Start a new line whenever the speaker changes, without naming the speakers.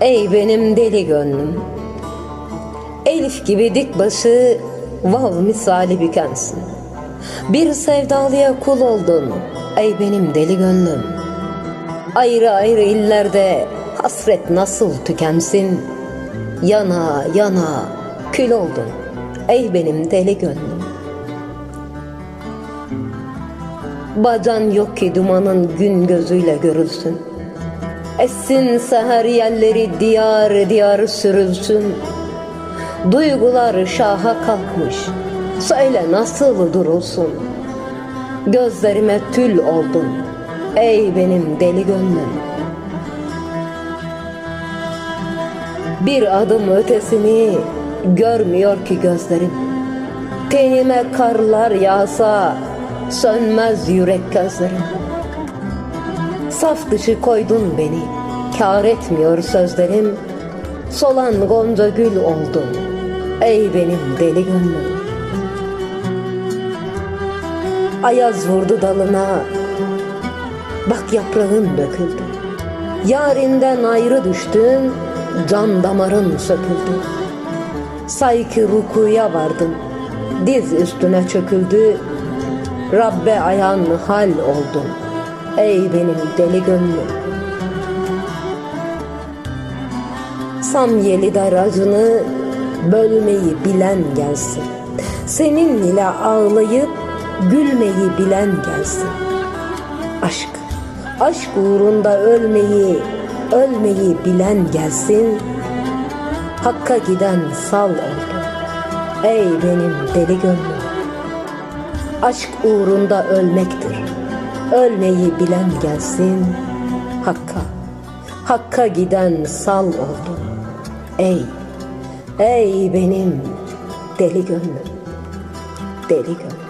Ey benim deli gönlüm. Elif gibi dik başı Vav misali bükensin Bir sevdalıya kul oldun Ey benim deli gönlüm. Ayrı ayrı illerde Hasret nasıl tükensin? Yana yana Kül oldun Ey benim deli gönlüm. Bacan yok ki dumanın gün gözüyle görülsün Essin seher yerleri diyar diyar sürülsün. Duygular şaha kalkmış Söyle nasıl durulsun? Gözlerime tül oldun Ey benim deli gönlüm. Bir adım ötesini Görmüyor ki gözlerim Tenime karlar yağsa Sönmez yürek gözlerim Saf dışı koydun beni Kâr etmiyor sözlerim. Solan gonca gül oldun Ey benim deli gönlüm. Ayaz vurdu dalına. Bak yaprağın döküldü. Yarinden ayrı düştün Can damarın söküldü. Say ki rukuya vardın Diz üstüne çöküldü. Rabbe ayan hal oldun Ey benim deli gönlüm Samyeli daracını bölmeyi bilen gelsin. Senin ile ağlayıp gülmeyi bilen gelsin. Aşk, aşk uğrunda ölmeyi, ölmeyi bilen gelsin. Hakka giden sal oldu Ey benim deli gönlüm. Aşk uğrunda ölmektir Ölmeyi bilen gelsin. Hakka Hakka giden sal oldu Ey Ey benim deli gönlüm Deli gönlüm